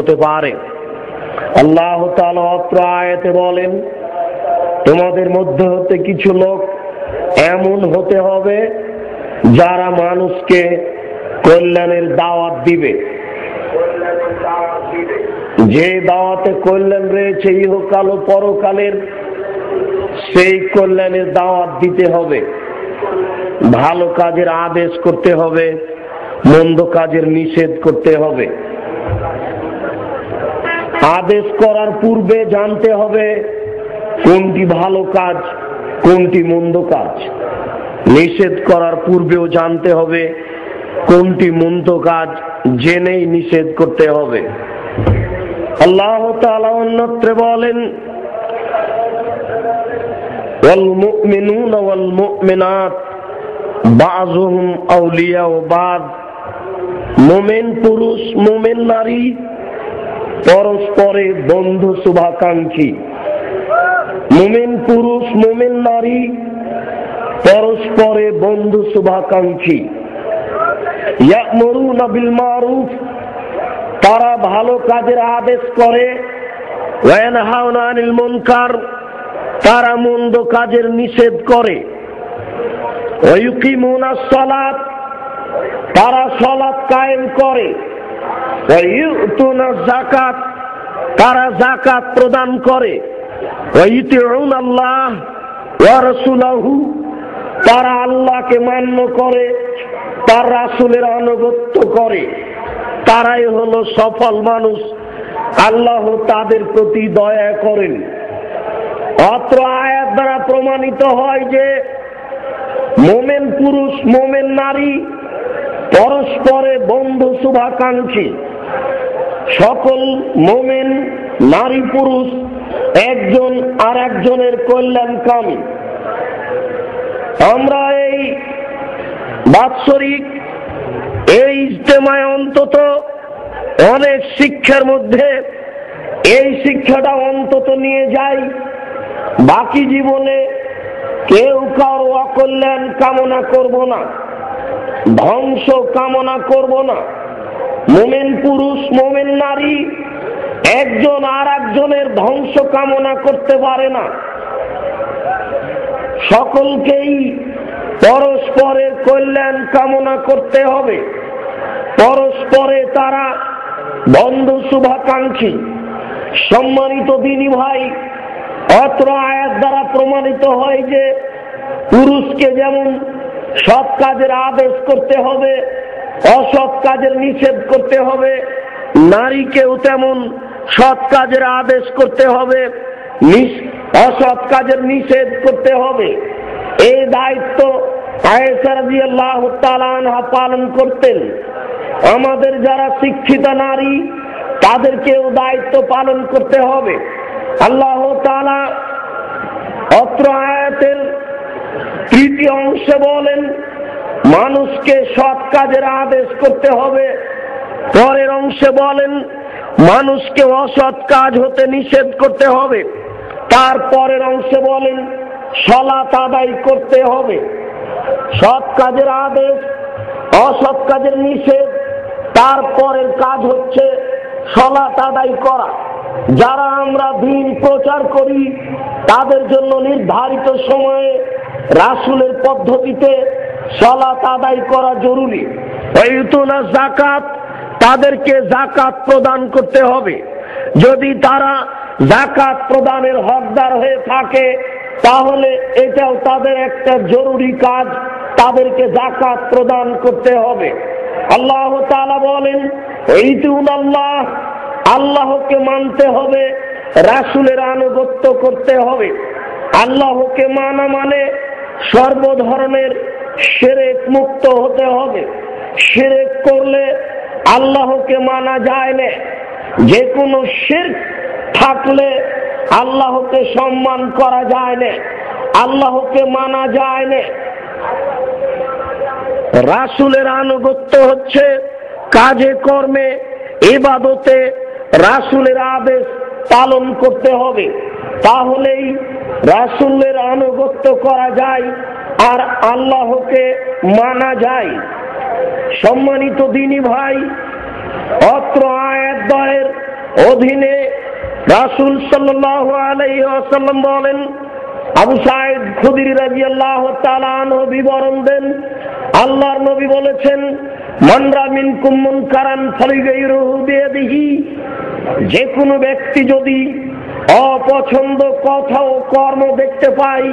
হতে পারে। আল্লাহ অত্র আয়াতে বলেন, তোমাদের মধ্যে হতে কিছু লোক এমন হতে হবে যারা মানুষকে কল্যাণের দাওয়াত দিবে। যে দাওয়াতে কল্যাণ রয়েছে ইহকাল ও পরকালের, সেই কল্যাণের দাওয়াত দিতে হবে। ভালো কাজের আদেশ করতে হবে, মন্দ কাজের নিষেধ করতে হবে। আদেশ করার পূর্বে জানতে হবে কোনটি ভালো কাজ কোনটি মন্দ কাজ নিষেধ করার পূর্বেও জানতে হবে কোনটি মন্দ কাজ জেনেই নিষেধ করতে হবে আল্লাহ তাআলা অন্যত্রে বলেন والمؤمنون والمؤمنات بعضهم أولياء بعض মোমেন পুরুষ মোমেন নারী পরস্পরে বন্ধু শুভাকাঙ্ক্ষী। মোমেন পুরুষ, মোমেন নারী, পরস্পরে বন্ধু শুভাকাঙ্ক্ষী। মারুফ তারা ভালো কাজের আদেশ করে। ওয়ানহাউনা তারা মন্দ কাজের নিষেধ করে। ওয়ুকিমুনা সলাত, তারা সলাত কায়েম করে। যাকাত, তারা যাকাত প্রদান করে। আল্লাহ তারা আল্লাহকে মান্য করে, তার রাসূলের আনুগত্য করে। তারাই হলো সফল মানুষ, আল্লাহ তাদের প্রতি দয়া করেন। অত্র আয়াত দ্বারা প্রমাণিত হয় যে, মোমেন পুরুষ, মোমেন নারী পরস্পরে বন্ধু শুভাকাঙ্ক্ষী। সকল মোমেন, নারী পুরুষ, একজন আর একজনের কল্যাণকামী। আমরা এই বাৎসরিক, এই ইজতেমায় অন্তত অনেক শিক্ষার মধ্যে এই শিক্ষাটা অন্তত নিয়ে যাই। বাকি জীবনে কেউ কারও অকল্যাণ কামনা করব না। ধ্বংস কামনা করব না। মোমেন পুরুষ, মোমেন নারী, একজন আর একজনের ধ্বংস কামনা করতে পারে না। সকলকেই পরস্পরের কল্যাণ কামনা করতে হবে। পরস্পরে তারা বন্ধু শুভাকাঙ্ক্ষী। সম্মানিত দিনী ভাই, অত্র আয়াত দ্বারা প্রমাণিত হয় যে পুরুষকে যেমন সৎ কাজের আদেশ করতে হবে, অসৎ কাজের নিষেধ করতে হবে, নারীকেও তেমন সৎ কাজের আদেশ করতে হবে অসৎ কাজের নিষেধ করতে হবে। এই দায়িত্ব পালন করতেন। আমাদের যারা শিক্ষিত নারী, তাদেরকেও দায়িত্ব পালন করতে হবে। আল্লাহ তালা অত্র আয়াতের তৃতীয় অংশে বলেন, মানুষকে সৎ কাজের আদেশ করতে হবে। পরের অংশে বলেন, মানুষকে অসৎ কাজ হতে নিষেধ করতে হবে। তারপরের অংশে বলেন সলাত আদায় করতে হবে। সৎ কাজের আদেশ, অসৎ কাজের নিষেধ তারপরের কাজ হচ্ছে সলাত আদায় করা। যারা আমরা দিন প্রচার করি, তাদের জন্য নির্ধারিত সময়ে রাসুলের পদ্ধতিতে সলাত আদায় করা জরুরি। জাকাত তাদেরকে জাকাত প্রদান করতে হবে। যদি তারা জাকাত প্রদানের হকদার হয়ে থাকে, তাহলে এটাও তাদের একটা জরুরি কাজ, তাদেরকে জাকাত প্রদান করতে হবে। আল্লাহ বলেন এইতুন আল্লাহ আল্লাহকে মানতে হবে, রাসুলের আনুগত্য করতে হবে। আল্লাহকে মানা মানে সর্ব ধরনের সেরেক মুক্ত হতে হবে। সেরেক করলে আল্লাহকে মানা যায় না। যে কোনো শের থাকলে আল্লাহকে সম্মান করা যায় না। আল্লাহকে মানা যায় না। রাসুলের আনুগত্য হচ্ছে কাজে কর্মে এবাদতে রাসুলের আদেশ পালন করতে হবে। তাহলেই রাসুলের আনুগত্য করা যায় আর আল্লাহকে মানা যায়। সম্মানিত দিনী ভাই, অত্র আয়াত দয়ের অধীনে রাসুল সাল্লাহ আলাইসাল্লাম বলেন, আবু সাইদ খুদির রাজি আল্লাহ বিবরণ দেন। আল্লাহর নবী বলেছেন যে কোনো ব্যক্তি যদি অপছন্দ কথা ও কর্ম দেখতে পাই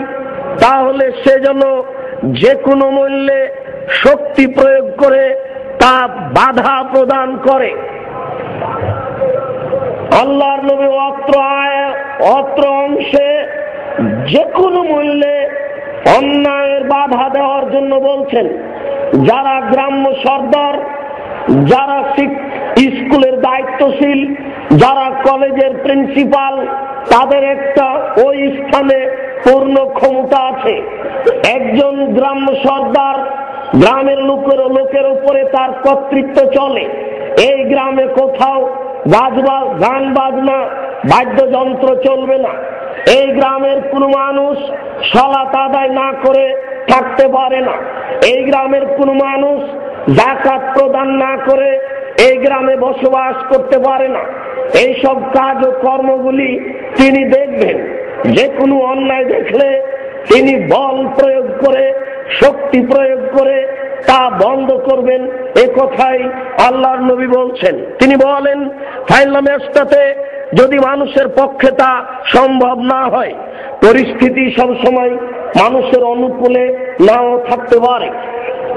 তাহলে সে যেন যে কোনো মূল্যে শক্তি প্রয়োগ করে তা বাধা প্রদান করে। আল্লাহর নবী অত্র আয় অত্র অংশে যে কোনো মূল্যে অন্যায়ের বাধা দেওয়ার জন্য বলছেন, যারা গ্রাম্য সর্দার, যারা স্কুলের দায়িত্বশীল, যারা কলেজের প্রিন্সিপাল, তাদের একটা ওই স্থানে পূর্ণ ক্ষমতা আছে। একজন গ্রাম্য সর্দার গ্রামের লোকের লোকের উপরে তার কর্তৃত্ব চলে। এই গ্রামে কোথাও বাজবা, গান বাজনা, বাদ্যযন্ত্র চলবে না। এই গ্রামের কোন মানুষ সলাত আদায় না করে থাকতে পারে না। এই গ্রামের কোন মানুষ জাকাত প্রদান না করে এই গ্রামে বসবাস করতে পারে না। এই সব কাজ ও কর্মগুলি তিনি দেখবেন। যে কোনো অন্যায় দেখলে তিনি বল প্রয়োগ করে, শক্তি প্রয়োগ করে তা বন্ধ করবেন। এ কথাই আল্লাহর নবী বলছেন। তিনি বলেন ফাইলামেস্টাতে যদি মানুষের পক্ষে তা সম্ভব না হয়, পরিস্থিতি সব সময় মানুষের অনুকূলে নাও থাকতে পারে।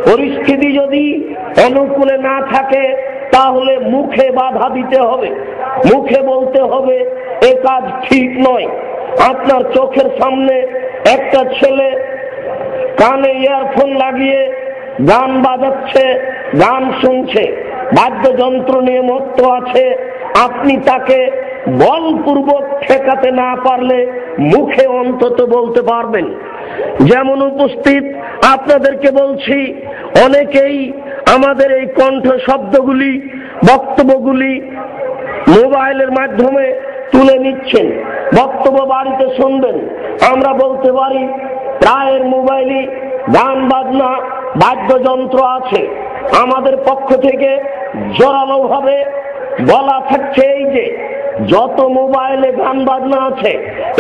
পরিস্থিতি যদি অনুকূলে না থাকে, তাহলে মুখে বাধা দিতে হবে। মুখে বলতে হবে, এ কাজ ঠিক নয়। আপনার চোখের সামনে একটা ছেলে কানে ইয়ারফোন লাগিয়ে গান বাজাচ্ছে, গান শুনছে, বাদ্যযন্ত্র নিয়ে মত্ত আছে। আপনি তাকে বলপূর্বক ঠেকাতে না পারলে মুখে অন্তত বলতে পারবেন। যেমন উপস্থিত আপনাদেরকে বলছি, অনেকেই আমাদের এই কণ্ঠ শব্দগুলি, বক্তব্যগুলি মোবাইলের মাধ্যমে তুলে নিচ্ছেন। বক্তব্য বাড়িতে শুনবেন। আমরা বলতে পারি, প্রায়ের মোবাইলই গান বাজনা বাদ্যযন্ত্র আছে। আমাদের পক্ষ থেকে জোরালো ভাবে বলা থাকছে এই যে, যত মোবাইলে গান বাজনা আছে,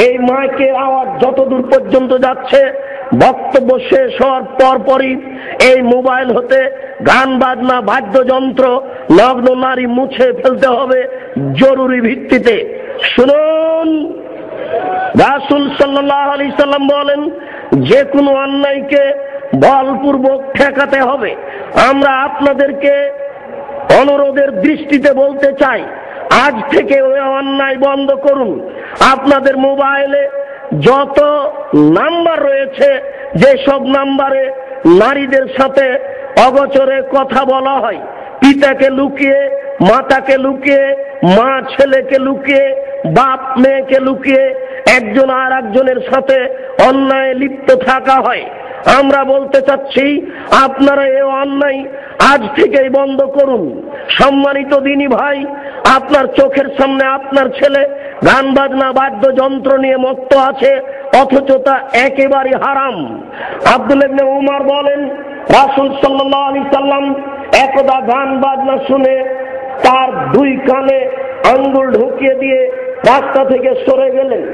এই মাইকের আওয়াজ যত দূর পর্যন্ত যাচ্ছে, বক্তব্য শেষ হওয়ার পরপরই এই মোবাইল হতে গান বাজনা বাদ্যযন্ত্র, লগ্ন নারী মুছে ফেলতে হবে জরুরি ভিত্তিতে। শুনুন, রাসুল সাল্লাহ আলি সাল্লাম বলেন যে কোনো অন্যায়কে বলপূর্বক ঠেকাতে হবে। আমরা আপনাদেরকে অনুরোধের দৃষ্টিতে বলতে চাই, আজ থেকে ওই অন্যায় বন্ধ করুন। আপনাদের মোবাইলে যত নাম্বার রয়েছে যে সব নাম্বারে নারীদের সাথে অগচরে কথা বলা হয়, পিতাকে লুকিয়ে, মাতাকে লুকিয়ে, মা ছেলেকে লুকিয়ে, বাপ মেয়েকে লুকিয়ে, একজন আর একজনের সাথে অন্যায় লিপ্ত থাকা হয়। আমরা বলতে চাচ্ছি, আপনারা এ অন্যায় আজ থেকেই বন্ধ করুন। সম্মানিত দিনী ভাই, আপনার চোখের সামনে আপনার ছেলে গান বাজনা, বাদ্যযন্ত্র নিয়ে মত্ত আছে, অথচ তা একেবারে হারাম। আব্দুল উমার বলেন, রাসুল সাল্লাহ আলি সাল্লাম একদা গান বাজনা শুনে তার দুই কানে আঙ্গুল ঢুকিয়ে দিয়ে রাস্তা থেকে সরে গেলেন।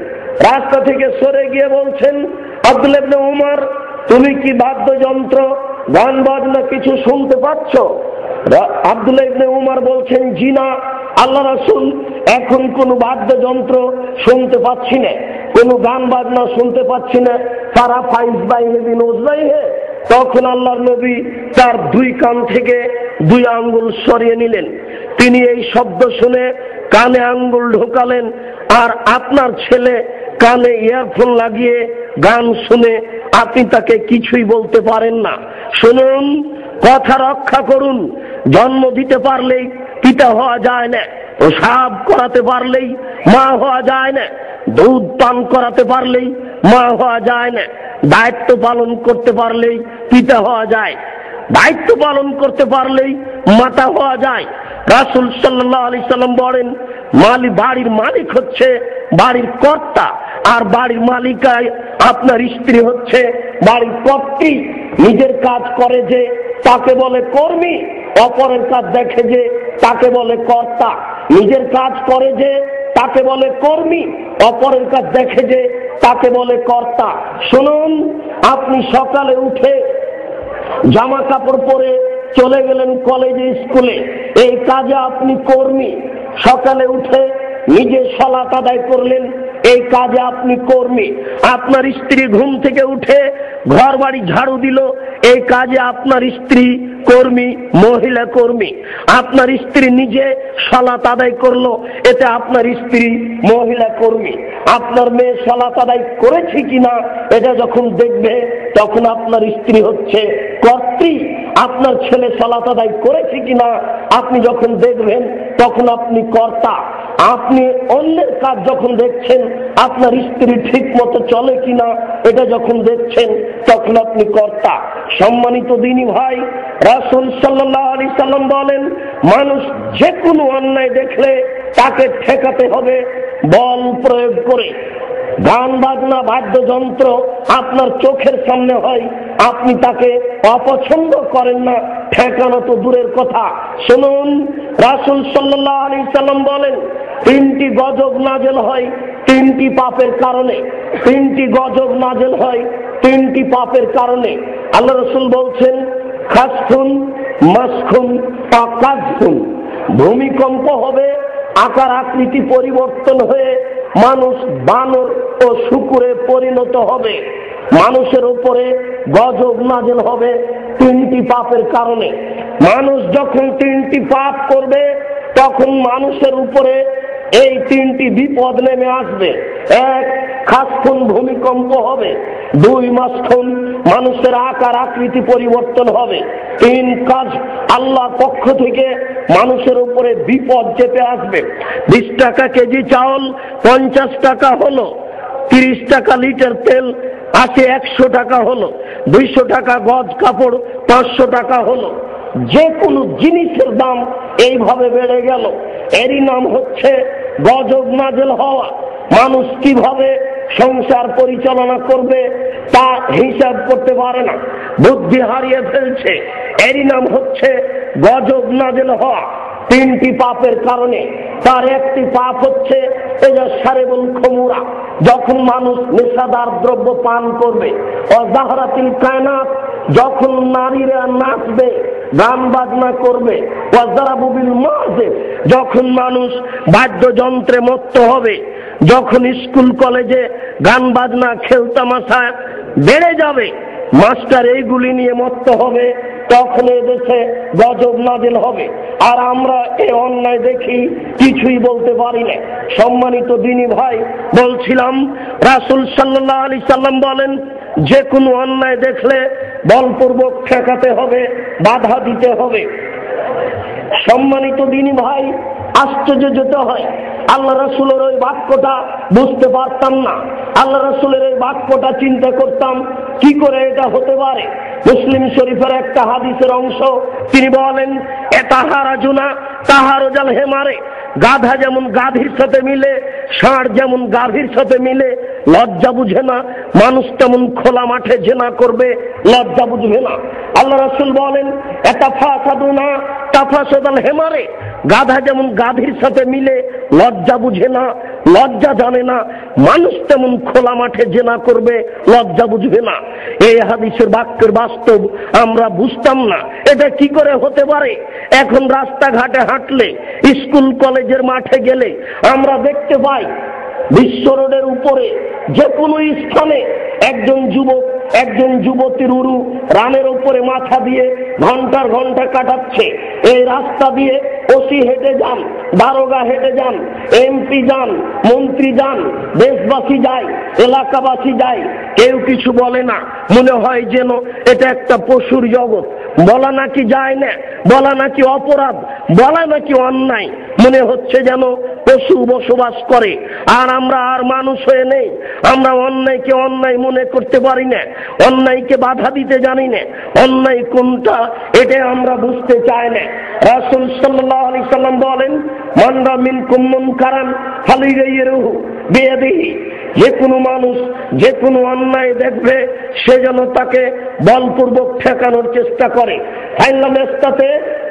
রাস্তা থেকে সরে গিয়ে বলছেন, আব্দুল উমার, তুমি কি বাদ্যযন্ত্র, গান বাজনা কিছু শুনতে পাচ্ছ? আব্দুল উমার বলছেন জিনা আল্লাহ রাসুল, এখন কোন বাদ্যযন্ত্র শুনতে পাচ্ছি না, কোন গান বাজনা শুনতে পাচ্ছি না। তারা ফাইজ বাইহে বিনোজ বাইহে তখন আল্লাহর নবী তার দুই কান থেকে দুই আঙ্গুল সরিয়ে নিলেন। তিনি এই শব্দ শুনে কানে আঙ্গুল ঢোকালেন, আর আপনার ছেলে কানে ইয়ারফোন লাগিয়ে গান শুনে আপনি তাকে কিছুই বলতে পারেন না। শুনুন, কথা রক্ষা করুন। জন্ম দিতে পারলেই পিতা হওয়া যায় না, প্রসাব করাতে পারলেই মা হওয়া যায় না, দুধ পান করাতে পারলেই মা হওয়া যায় না, দায়িত্ব পালন করতে পারলেই পিতা হওয়া যায়, দায়িত্ব পালন করতে পারলেই মাতা হওয়া যায়। রাসুল সাল্লাহ আলি সাল্লাম বলেন মালিক বাড়ির মালিক হচ্ছে বাড়ির কর্তা। আর বাড়ির মালিকায় আপনার স্ত্রী হচ্ছে বাড়ির কর্ত্রী নিজের কাজ করে যে তাকে বলে কর্মী, অপরের কাজ দেখে যে তাকে বলে কর্তা, নিজের কাজ করে যে তাকে বলে কর্মী, অপরের কাজ দেখে যে তাকে বলে কর্তা। শুনুন, আপনি সকালে উঠে জামা কাপড় পরে চলে গেলেন কলেজে, স্কুলে। এই কাজে আপনি কর্মী। সকালে উঠে নিজে সলাত আদায় করলেন। এই কাজে আপনি কর্মী। আপনার স্ত্রী ঘুম থেকে উঠে ঘর বাড়ি ঝাড়ু দিল। এই কাজে আপনার স্ত্রী কর্মী, মহিলা কর্মী। আপনার স্ত্রী নিজে সলাত আদায় করল, এতে আপনার স্ত্রী মহিলা কর্মী। আপনার মেয়ে সলাত আদায় করেছে কিনা, এটা যখন দেখবে, তখন আপনার স্ত্রী হচ্ছে কর্ত্রী। আপনার ছেলে সলাত আদায় করেছে কিনা, আপনি যখন দেখবেন, তখন আপনি কর্তা। আপনি অন্যের কাজ যখন দেখছেন, আপনার স্ত্রী ঠিক মতো চলে কিনা, এটা যখন দেখছেন, তখন আপনি কর্তা। সম্মানিত দিনই ভাই, রাসুল সাল্লাহ আলি সাল্লাম বলেন, মানুষ যে কোনো অন্যায় দেখলে তাকে ঠেকাতে হবে, বল প্রয়োগ করে। গান বাজনা বাদ্যযন্ত্র আপনার চোখের সামনে হয়, আপনি তাকে অপছন্দ করেন না, ঠেকানো তো দূরের কথা। শুনুন, রাসুল সাল্লাহ আলি সাল্লাম বলেন, তিনটি গজব নাজেল হয় তিনটি পাপের কারণে। তিনটি গজব নাজেল হয় তিনটি পাপের কারণে। আল্লাহ রসুল বলছেন খাসখুন মাসখুন আকাশখুন ভূমিকম্প হবে, আকার আকৃতি পরিবর্তন হয়ে মানুষ বানর ও শুকুরে পরিণত হবে। মানুষের উপরে গজব নাজেল হবে তিনটি পাপের কারণে। মানুষ যখন তিনটি পাপ করবে, তখন মানুষের উপরে এই তিনটি বিপদ নেমে আসবে। এক খাসক্ষণ ভূমিকম্প হবে। দুই মাসক্ষণ মানুষের আকার আকৃতি পরিবর্তন হবে। তিন, কাজ আল্লাহ পক্ষ থেকে মানুষের উপরে বিপদ চেপে আসবে। বিশ টাকা কেজি চাউল পঞ্চাশ টাকা হলো। তিরিশ টাকা লিটার তেল আছে একশো টাকা হলো। দুইশো টাকা গজ কাপড় পাঁচশো টাকা হলো। যে কোনো জিনিসের দাম এইভাবে বেড়ে গেল। এরই নাম হচ্ছে গজব নাজেল হওয়া মানুষ কীভাবে সংসার পরিচালনা করবে তা হিসাব করতে পারে না। বুদ্ধি হারিয়ে ফেলছে। এরই নাম হচ্ছে গজব নাজেল হওয়া। তিনটি পাপের কারণে তার একটি পাপ হচ্ছে সারেবুল খমুরা। যখন মানুষ নেশাদার দ্রব্য পান করবে অজাহারাতিল কায়নাত, যখন নারীরা নাচবে, গান বাজনা করবে অজারাবুবিল মাঝে যখন মানুষ বাদ্যযন্ত্রে মত্ত হবে, যখন স্কুল কলেজে গান বাজনা খেলতামাশা বেড়ে যাবে, মাস্টার এইগুলি নিয়ে মত্ত হবে তখন এদেশে গজব নাজিল হবে। আর আমরা এ অন্যায় দেখি, কিছুই বলতে পারি না। সম্মানিত দিনী ভাই, বলছিলাম, রাসুল সাল্লাহ আলি সাল্লাম বলেন যে কোনো অন্যায় দেখলে বলপূর্বক ঠেকাতে হবে, বাধা দিতে হবে। সম্মানিত দিনী ভাই আশ্চর্য যেতে হয়। আল্লাহ রসুলের ওই বাক্যটা বুঝতে পারতাম না। আল্লাহ রসুলের এই বাক্যটা চিন্তা করতাম, কি করে এটা হতে পারে? মুসলিম শরীফের একটা হাদিসের অংশ, তিনি বলেন, এ তাহারা জুনা তাহারও জাল হে মারে। গাধা যেমন গাভীর সাথে মিলে, ষাঁড় যেমন গাভীর সাথে মিলে, লজ্জা বুঝে না। মানুষ তেমন খোলা মাঠে জেনা করবে, লজ্জা বুঝবে না। আল্লাহ রাসুল বলেন এটা ফাঁসাদু না তাফাসদাল হেমারে গাধা যেমন গাধির সাথে মিলে, লজ্জা বুঝে না, লজ্জা জানে না, মানুষ তেমন খোলা মাঠে জেনা করবে, লজ্জা বুঝবে না। এই হাদিসের বাক্যের বাস্তব আমরা বুঝতাম না। এটা কি করে হতে পারে? এখন রাস্তাঘাটে হাঁটলে, স্কুল, কলেজের মাঠে গেলে আমরা দেখতে পাই, বিশ্ব রোডের উপরে যে কোনো স্থানে একজন যুবক একজন যুবতীর উরু রানের উপরে মাথা দিয়ে ঘণ্টার ঘণ্টা কাটাচ্ছে। এই রাস্তা দিয়ে ওসি হেঁটে যান, দারোগা হেঁটে যান, এমপি যান, মন্ত্রী যান, দেশবাসী যায়, এলাকাবাসী যায়। কেউ কিছু বলে না, মনে হয় যেন এটা একটা পশুর জগৎ। বলা নাকি যায় না, বলা নাকি অপরাধ, বলা নাকি অন্যায়, মনে হচ্ছে যেন পশু বসবাস করে। আর আমরা আর মানুষ হয়ে নেই, আমরা অন্যায়কে অন্যায় মনে করতে পারি না, অন্যায়কে বাধা দিতে জানি না, অন্যায় কোনটা এটা আমরা বুঝতে চাই না। রাসুল সাল্লাহ আলি সাল্লাম বলেন মন্ডা মিন কুম্মন কারান ফালি রহু বিয়ে দিহি যে কোনো মানুষ, যে কোনো অন্যায় দেখবে, সে যেন তাকে বলপূর্বক ঠেকানোর চেষ্টা করে। ফাইনাল মেস্তাতে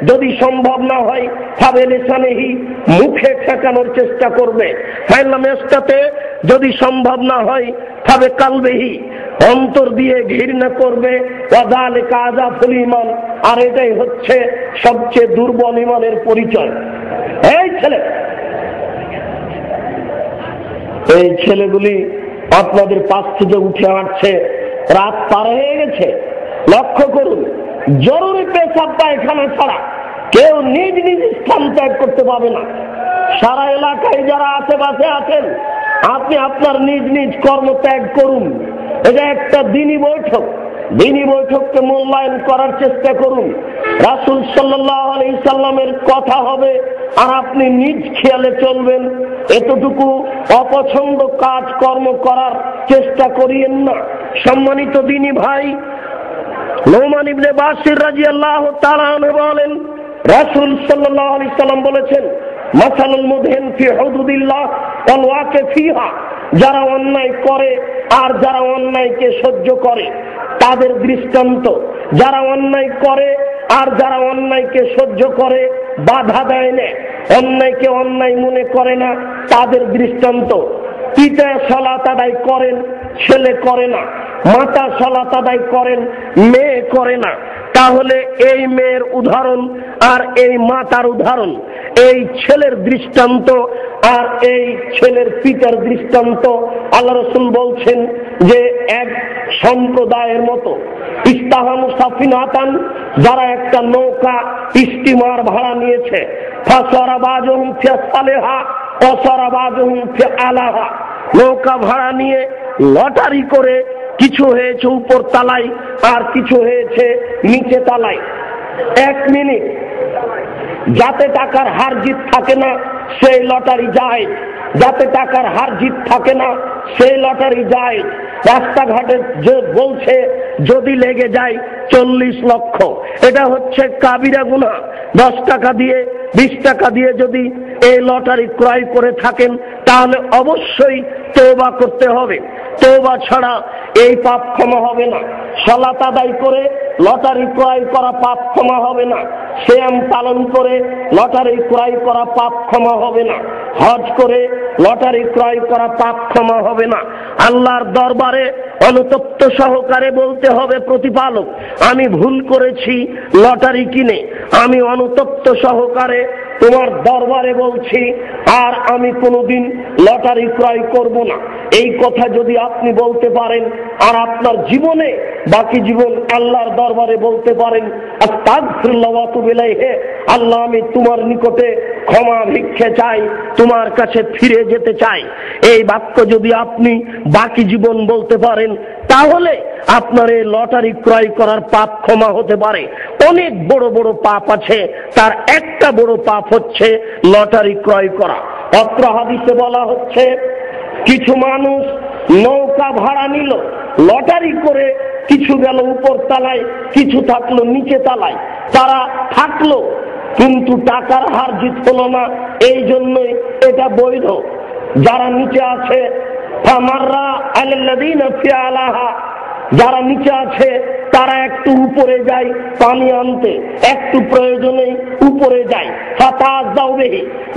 যদি সম্ভব না হয় তবে লেসানেহি মুখে ঠেকানোর চেষ্টা করবে। মেস্তাতে যদি সম্ভব না হয় তবে কালবেহি অন্তর দিয়ে ঘৃণা করবে। ওয়াদালে কাজা ফুলিমান আর এটাই হচ্ছে সবচেয়ে দুর্বল ইমানের পরিচয়। এই ছেলে এই ছেলেগুলি আপনাদের পাশ থেকে উঠে আসছে। রাত পার হয়ে গেছে। লক্ষ্য করুন, জরুরি পেশাব পায়খানা ছাড়া কেউ নিজ নিজ স্থান ত্যাগ করতে পারবে না। সারা এলাকায় যারা আশেপাশে আছেন, আপনি আপনার নিজ নিজ কর্ম ত্যাগ করুন। এটা একটা দিনই বৈঠক। দিনই বৈঠককে মূল্যায়ন করার চেষ্টা করুন। রাসুল সাল্লাহ আলি সাল্লামের কথা হবে আর আপনি নিজ খেয়ালে চলবেন। এতটুকু অপছন্দ কাজ কর্ম করার চেষ্টা করিয়েন না। সম্মানিত দিনী ভাই, নোমান ইবনে বাসির রাজি আল্লাহ বলেন, রাসুল সাল্লাহ আলি সাল্লাম বলেছেন, মাসালুল মুদহিন ফি হুদুদিল্লাহ ওয়াল ওয়াকে ফিহা। যারা অন্যায় করে আর যারা অন্যায়কে সহ্য করে, তাদের দৃষ্টান্ত। যারা অন্যায় করে আর যারা অন্যায়কে সহ্য করে বাধা দেয় না। অন্যায়কে অন্যায় মনে করে না। তাদের দৃষ্টান্ত, পিতা সলাত আদায় করেন, ছেলে করে না। মাতা সলাত আদায় করেন, মেয়ে করে না। তাহলে এই মেয়ের উদাহরণ আর এই মাতার উদাহরণ, এই ছেলের দৃষ্টান্ত আর এই ছেলের পিতার দৃষ্টান্ত, আল্লাহ রসুল বলছেন যে এক সম্প্রদায়ের মতো। ইস্তাহান সাফিনাতান যারা একটা নৌকা স্টিমার ভাড়া নিয়েছে। নৌকা ভাড়া নিয়ে লটারি করে কিছু হয়েছে উপর তালায় আর কিছু হয়েছে নিচে তালায়। এক মিনিট। যাতে টাকার হার জিত থাকে না, সেই লটারি যায়। যাতে টাকার হার জিত থাকে না সেই লটারি যায়। রাস্তাঘাটে বলছে, যদি লেগে যায় চল্লিশ লক্ষ। এটা হচ্ছে কাবিরা গুনা দশ টাকা দিয়ে, বিশ টাকা দিয়ে যদি এই লটারি ক্রয় করে থাকেন, তাহলে অবশ্যই তোবা করতে হবে। তোবা ছাড়া এই পাপ ক্ষমা হবে না। সলাত আদায় করে লটারি ক্রয় করা পাপ ক্ষমা হবে না। শ্যাম পালন করে লটারি ক্রয় করা পাপ ক্ষমা হবে না। হজ করে লটারি ক্রয় করা পাপ ক্ষমা হবে না। আল্লাহর দরবারে অনুতপ্ত সহকারে বলতে হবে, প্রতিপালক, আমি ভুল করেছি, লটারি কিনে। আমি অনুতপ্ত সহকারে তোমার দরবারে বলছি, আর আমি কোনোদিন লটারি ক্রয় করব না। এই কথা যদি আপনি বলতে পারেন, আর আপনার জীবনে বাকি জীবন আল্লাহর দরবারে বলতে পারেন আল্লাহ, আমি তোমার নিকটে ক্ষমা ভিক্ষে চাই, তোমার কাছে ফিরে যেতে চাই। এই বাক্য যদি আপনি বাকি জীবন বলতে পারেন, তাহলে আপনার এই লটারি ক্রয় করার পাপ ক্ষমা হতে পারে। অনেক বড় বড় পাপ আছে, তার একটা বড় পাপ হচ্ছে লটারি ক্রয় করা। অত্র হাদিসে বলা হচ্ছে, কিছু মানুষ নৌকা ভাড়া নিল, লটারি করে কিছু গেল উপর তালায়, কিছু থাকল নিচে তালায়। তারা থাকল, কিন্তু টাকার হার জিত হলো না। এই জন্যই এটা বৈধ। যারা নিচে আছে যারা নিচে আছে, তারা একটু উপরে যায় পানি আনতে। একটু প্রয়োজনে উপরে যায়। হতাশ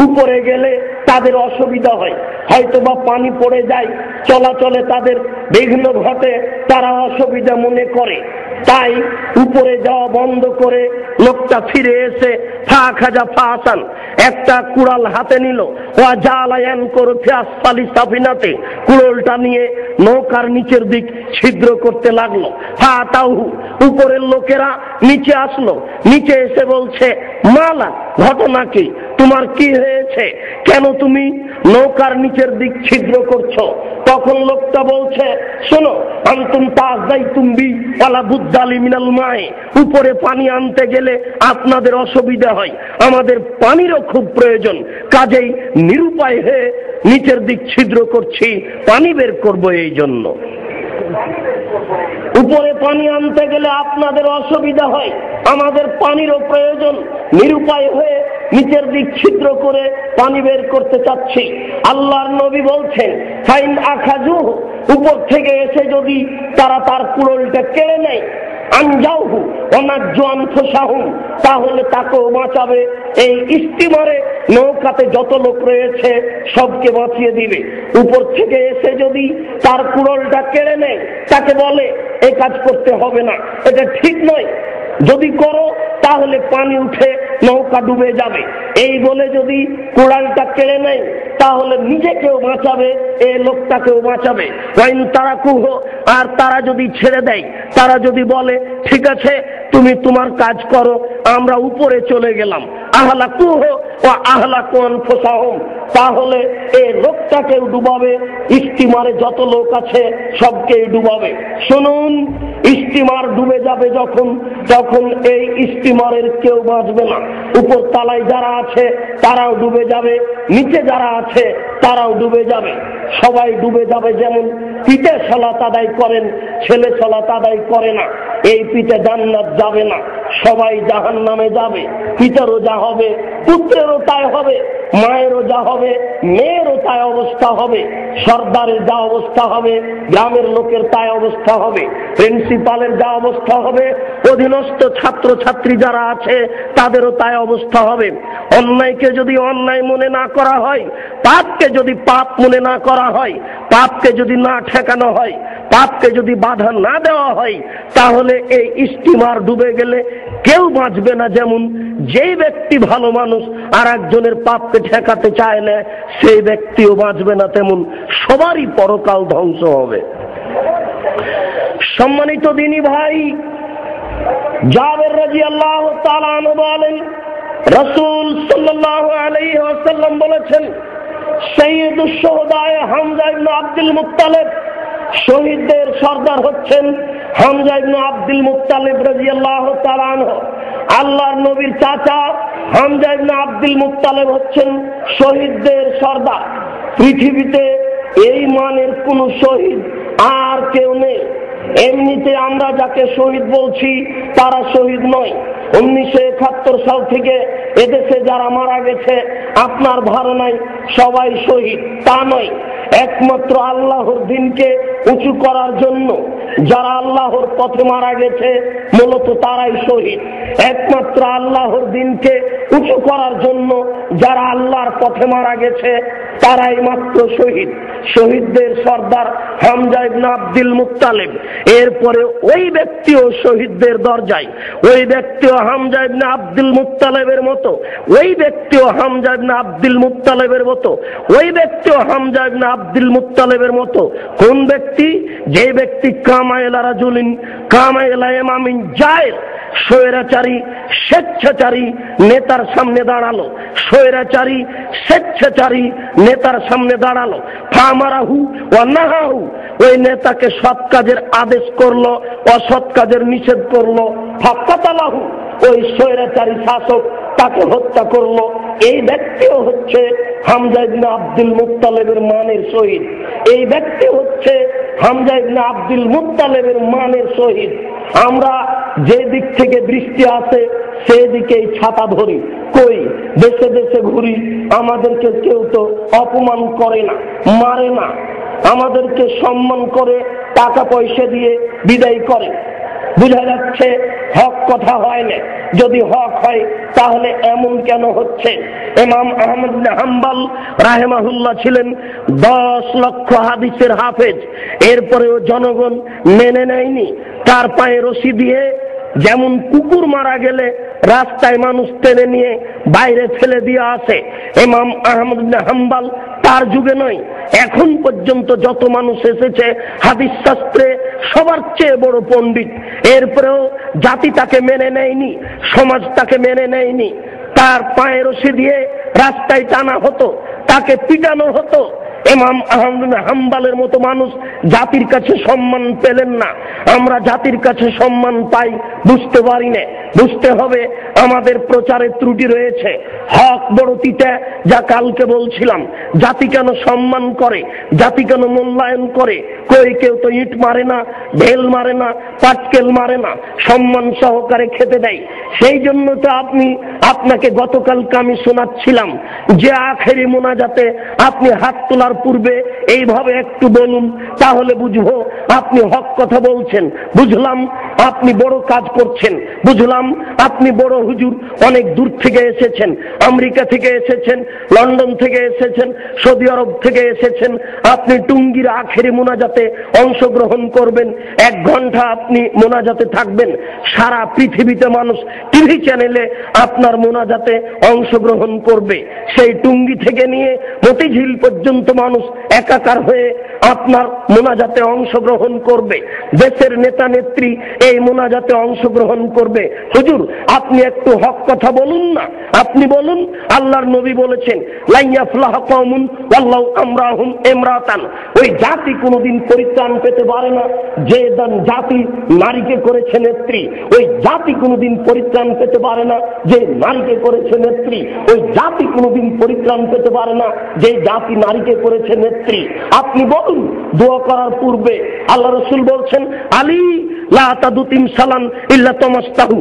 উপরে গেলে তাদের অসুবিধা হয়। হয়তো বা পানি পড়ে যায়, চলাচলে তাদের বিঘ্ন ঘটে, তারা অসুবিধা মনে করে। তাই উপরে যাওয়া বন্ধ করে লোকটা ফিরে এসে, ফা খাজা, ফা আসান। একটা কুড়াল হাতে নিল। ও জালায়ান করে ফিয়াসফালি সাফিনাতে। কুড়োলটা নিয়ে নৌকার নিচের দিক ছিদ্র করতে লাগল। ফা তাহু উপরের লোকেরা নিচে আসলো। নিচে এসে বলছে মালা ঘটনা কি তোমার কি হয়েছে? কেন তুমি নৌকার নিচের দিক ছিদ্র করছ? তখন লোকটা বলছে, শোনো, আন্তুম তাজাই তুমি পালা বুদ্ধালি মিনাল মায়ে উপরে পানি আনতে গেলে আপনাদের অসুবিধা হয়। আমাদের পানিরও খুব প্রয়োজন। কাজেই নিরুপায় হয়ে নিচের দিক ছিদ্র করছি, পানি বের করব এই জন্য। উপরে পানি আনতে গেলে আপনাদের অসুবিধা হয়। আমাদের পানিরও প্রয়োজন। নিরুপায় হয়ে নিচের দিক ছিদ্র করে পানি বের করতে চাচ্ছি। আল্লাহর নবী বলছেন, ফাইন আখাজু উপর থেকে এসে যদি তারা তার কুড়লটা কেড়ে নেয় তাহলে তাকেও বাঁচাবে। এই স্টিমারে নৌকাতে যত লোক রয়েছে, সবকে বাঁচিয়ে দিবে। উপর থেকে এসে যদি তার কুড়লটা কেড়ে নেয়, তাকে বলে এই কাজ করতে হবে না, এটা ঠিক নয়। যদি করো, তাহলে পানি উঠে নৌকা ডুবে যাবে। এই বলে যদি কোড়ালটা কেড়ে নেয়, তাহলে নিজেকেও বাঁচাবে, এ লোকটাকেও বাঁচাবে। ওয়াইন তারা কুহ, আর তারা যদি ছেড়ে দেয়, তারা যদি বলে, ঠিক আছে, তুমি তোমার কাজ করো, আমরা উপরে চলে গেলাম। আহলা কুহ ও আহলা কোন ফোসাহম তাহলে এই লোকটাকেও ডুবাবে স্টিমারে যত লোক আছে সবকেই ডুবাবে। শুনুন স্টিমার ডুবে যাবে যখন, তখন এই স্টিমারের কেউ বাঁচবে না। উপর তালায় যারা আছে, তারাও ডুবে যাবে। নিচে যারা আছে, তারাও ডুবে যাবে। সবাই ডুবে যাবে যেমন পিঠে সলাত আদায় করেন, ছেলে সলাত আদায় করে না। এই পিঠে জান্নাত যাবে না। সবাই জাহান নামে যাবে। পিতারও যা হবে পুত্রেরও তাই হবে, মায়েরও যা হবে, মেয়েরও তাই অবস্থা হবে, সর্দারের যা অবস্থা হবে, গ্রামের লোকের তাই অবস্থা হবে, প্রিন্সিপালের যা অবস্থা হবে, অধীনস্থ ছাত্র ছাত্রী যারা আছে, তাদেরও তাই অবস্থা হবে। অন্যায়কে যদি অন্যায় মনে না করা হয়, পাপকে যদি পাপ মনে না করা হয়, পাপকে যদি না ঠেকানো হয়, পাপকে যদি বাধা না দেওয়া হয়, তাহলে এই স্টিমার ডুবে গেলে কেউ বাঁচবে না যেমন যেই ব্যক্তি ভালো মানুষ আর একজনের পাপকে ঠেকাতে চায় না, সেই ব্যক্তিও বাঁচবে না তেমন। সবারই পরকাল ধ্বংস হবে। সম্মানিত দিনী ভাই, জাবের রাজি আল্লাহ বলেন, রসুল সাল্লাহ আলাইহি ওয়াসাল্লাম বলেছেন সৈয়দুস সোহদায় হামজা ইবনে আব্দুল মুত্তালিব, শহীদদের সর্দার হচ্ছেন হামজা ইবনে আব্দুল মুত্তালিব রাদিয়াল্লাহু তাআলা আনহু। আল্লাহর নবীর চাচা হামজা ইবনে আব্দুল মুক্তালেব হচ্ছেন শহীদদের সর্দার। পৃথিবীতে এই মানের কোন শহীদ আর কেউ নেই। এমনিতে আমরা যাকে শহীদ বলছি, তারা শহীদ নয়। উনিশশো একাত্তর সাল থেকে এদেশে যারা মারা গেছে, আপনার ধারণায় সবাই শহীদ। তা নয়, একমাত্র আল্লাহর দিনকে উঁচু করার জন্য যারা আল্লাহর পথে মারা গেছে, মূলত তারাই শহীদ। একমাত্র আল্লাহর দিনকে উঁচু করার জন্য যারা আল্লাহর পথে মারা গেছে তারাই মাত্র শহীদ। শহীদদের সর্দার হামজা ইবনে আব্দুল মুত্তালিব। এরপরে ওই ব্যক্তিও শহীদদের দরজায়। ওই ব্যক্তিও হামজা ইবনে আব্দুল মুত্তালিবের মতো। ওই ব্যক্তিও হামজা ইবনে আব্দুল মুত্তালিবের মতো। ওই ব্যক্তিও হামজা ইবনে আব্দুল মুত্তালিবের মতো। কোন ব্যক্তি? যে ব্যক্তি কামাইলা রাজুলিন কামাইলা এমামিন যায় স্বৈরাচারী, স্বেচ্ছাচারী নেতার সামনে দাঁড়াল। স্বৈরাচারী, স্বেচ্ছাচারী নেতার সামনে দাঁড়াল। ফামারাহু অনাহাহু ওই নেতাকে সৎ কাজের আদেশ করল, অসৎ কাজের নিষেধ করল। ফাক্কাতালাহু ওই স্বৈরাচারী শাসক তাকে হত্যা করল। এই ব্যক্তিও হচ্ছে হামজা ইবনে আব্দুল মুত্তালেবের মানের শহীদ। এই ব্যক্তি হচ্ছে হামজা আব্দুল মুত্তালেবের মানের শহীদ। আমরা যে দিক থেকে বৃষ্টি আসে সেদিকেই ছাতা ধরি। কই? দেশে দেশে ঘুরি। আমাদেরকে কেউ তো অপমান করে না, মারে না। আমাদেরকে সম্মান করে, টাকা পয়সা দিয়ে বিদায় করে। বোঝা যাচ্ছে হক কথা হয় না যদি হক হয়, তাহলে এমন কেন হচ্ছে? এমাম আহমদ হাম্বাল রাহেমাহুল্লাহ ছিলেন দশ লক্ষ হাদিসের হাফেজ। এরপরেও জনগণ মেনে নেয়নি। তার পায়ে রশি দিয়ে যেমন কুকুর মারা গেলে রাস্তায় মানুষ টেনে নিয়ে বাইরে ফেলে দিয়ে আসে। এমাম আহমদ হাম্বাল তার যুগে নয়, এখন পর্যন্ত যত মানুষ এসেছে হাদিস শাস্ত্রে সবার চেয়ে বড় পণ্ডিত। এরপরেও জাতি তাকে মেনে নেয়নি, সমাজ তাকে মেনে নেয়নি। তার পায়ের রশি দিয়ে রাস্তায় টানা হতো, তাকে পিটানো হতো। এমাম আহমদ হাম্বালের মতো মানুষ জাতির কাছে সম্মান পেলেন না। আমরা জাতির কাছে সম্মান পাই, বুঝতে পারি না। বুঝতে হবে আমাদের প্রচারের ত্রুটি রয়েছে। হক বড় তিতা যা কালকে বলছিলাম, জাতি কেন সম্মান করে, জাতি কেন মূল্যায়ন করে, কই কেউ তো ইট মারে না, ঢেল মারে না, পাটকেল মারে না, সম্মান সহকারে খেতে দেয়। সেই জন্য তো আপনি আপনাকে গতকালকে আমি শোনাচ্ছিলাম যে আখেরি মোনাজাতে আপনি হাত তোলার পূর্বে এইভাবে একটু বলুন, তাহলে বুঝব আপনি হক কথা বলছেন। বুঝলাম আপনি বড় কাজ করছেন। বুঝলাম আপনি বড় হুজুর, অনেক দূর থেকে এসেছেন, আমেরিকা থেকে এসেছেন, লন্ডন থেকে এসেছেন, সৌদি আরব থেকে এসেছেন। আপনি টুঙ্গির আখেরি মোনাজাতে অংশগ্রহণ করবেন। এক ঘণ্টা আপনি মোনাজাতে থাকবেন। সারা পৃথিবীতে মানুষ টিভি চ্যানেলে আপনার মোনাজাতে অংশগ্রহণ করবে। সেই টুঙ্গি থেকে নিয়ে মতিঝিল পর্যন্ত মানুষ একাকার হয়ে আপনার মোনাজাতে অংশগ্রহণ করবে। দেশের নেতা নেত্রী এই মোনাজাতে অংশগ্রহণ করবে। হুজুর, আপনি একটু হক কথা বলুন না। আপনি বলুন, আল্লাহর নবী বলেছেন ইমরাতান। ওই জাতি কোনোদিন পরিত্রাণ পেতে পারে না। যে জাতি নারীকে করেছে নেত্রী, ওই জাতি কোনোদিন পরিত্রাণ পেতে পারে না। যে নারীকে করেছে নেত্রী, ওই জাতি কোনোদিন পরিত্রাণ পেতে পারে না। যে জাতি নারীকে করেছে নেত্রী। আপনি বলুন দোয়া করার পূর্বে আল্লাহ রসুল বলছেন আলী লা তিন সালান ইল্লা তমাস্তাহু